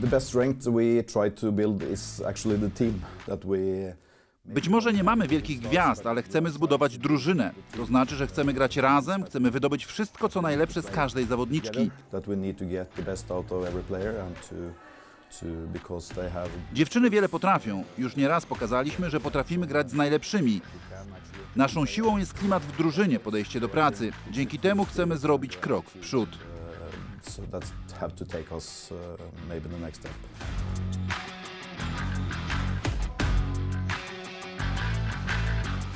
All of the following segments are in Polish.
The best strength we try to build is actually the team that we Być może nie mamy wielkich gwiazd, ale chcemy zbudować drużynę. To znaczy, że chcemy grać razem, chcemy wydobyć wszystko, co najlepsze z każdej zawodniczki. Dziewczyny wiele potrafią. Już nieraz pokazaliśmy, że potrafimy grać z najlepszymi. Naszą siłą jest klimat w drużynie, podejście do pracy. Dzięki temu chcemy zrobić krok w przód. so that have to take us uh, maybe the next step.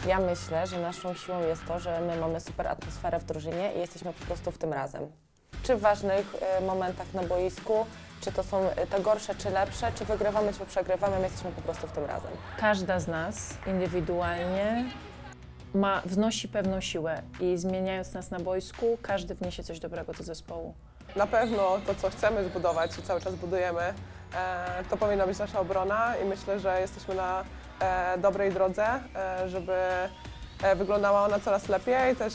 Ja myślę, że naszą siłą jest to, że my mamy super atmosferę w drużynie i jesteśmy po prostu w tym razem. Czy w ważnych e, momentach na boisku, czy to są e, te gorsze, czy lepsze, czy wygrywamy, czy przegrywamy, my jesteśmy po prostu w tym razem. Każda z nas indywidualnie ma, wnosi pewną siłę i zmieniając nas na boisku, każdy wniesie coś dobrego do zespołu. Na pewno to, co chcemy zbudować i cały czas budujemy, e, to powinna być nasza obrona i myślę, że jesteśmy na e, dobrej drodze, e, żeby wyglądała ona coraz lepiej. Też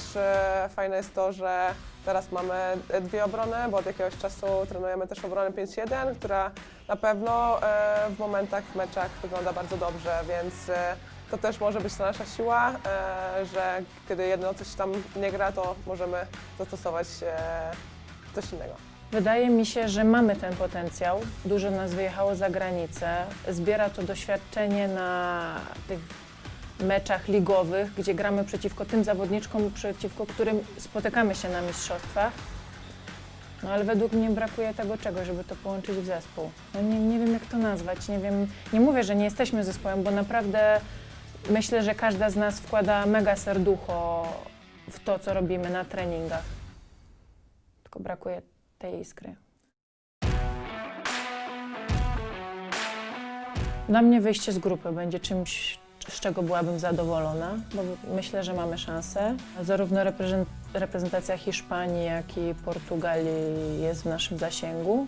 fajne jest to, że teraz mamy dwie obrony, bo od jakiegoś czasu trenujemy też obronę 5-1, która na pewno w momentach, w meczach wygląda bardzo dobrze, więc to też może być ta nasza siła, że kiedy jedno coś tam nie gra, to możemy zastosować coś innego. Wydaje mi się, że mamy ten potencjał. Dużo nas wyjechało za granicę. Zbiera to doświadczenie na tych meczach ligowych, gdzie gramy przeciwko tym zawodniczkom, przeciwko którym spotykamy się na mistrzostwach. No ale według mnie brakuje tego czegoś, żeby to połączyć w zespół. No nie, nie wiem jak to nazwać, nie wiem, nie mówię, że nie jesteśmy zespołem, bo naprawdę myślę, że każda z nas wkłada mega serducho w to, co robimy na treningach. Tylko brakuje tej iskry. Dla mnie wyjście z grupy będzie czymś, z czego byłabym zadowolona, bo myślę, że mamy szansę. Zarówno reprezent- reprezentacja Hiszpanii, jak i Portugalii jest w naszym zasięgu.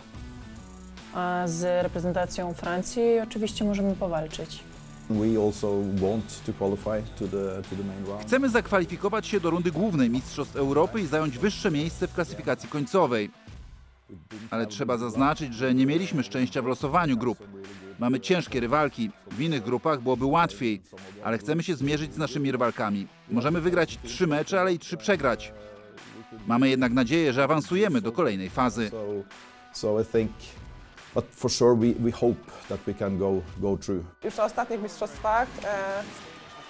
A z reprezentacją Francji oczywiście możemy powalczyć. Chcemy zakwalifikować się do rundy głównej Mistrzostw Europy i zająć wyższe miejsce w klasyfikacji końcowej. Ale trzeba zaznaczyć, że nie mieliśmy szczęścia w losowaniu grup. Mamy ciężkie rywalki. W innych grupach byłoby łatwiej, ale chcemy się zmierzyć z naszymi rywalkami. Możemy wygrać trzy mecze, ale i trzy przegrać. Mamy jednak nadzieję, że awansujemy do kolejnej fazy. So so I think but for sure we, we hope that we can go go through. Już na ostatnich mistrzostwach e,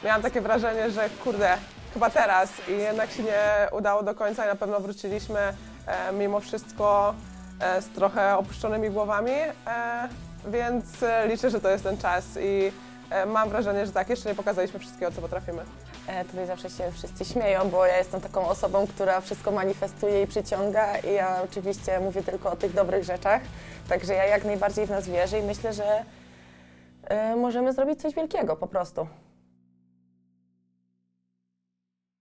miałam takie wrażenie, że kurde, chyba teraz i jednak się nie udało do końca i na pewno wróciliśmy e, mimo wszystko e, z trochę opuszczonymi głowami, e, więc e, liczę, że to jest ten czas i e, mam wrażenie, że tak, jeszcze nie pokazaliśmy wszystkiego, co potrafimy. E, Tutaj zawsze się wszyscy śmieją, bo ja jestem taką osobą, która wszystko manifestuje i przyciąga i ja oczywiście mówię tylko o tych dobrych rzeczach, także ja jak najbardziej w nas wierzę i myślę, że e, możemy zrobić coś wielkiego po prostu.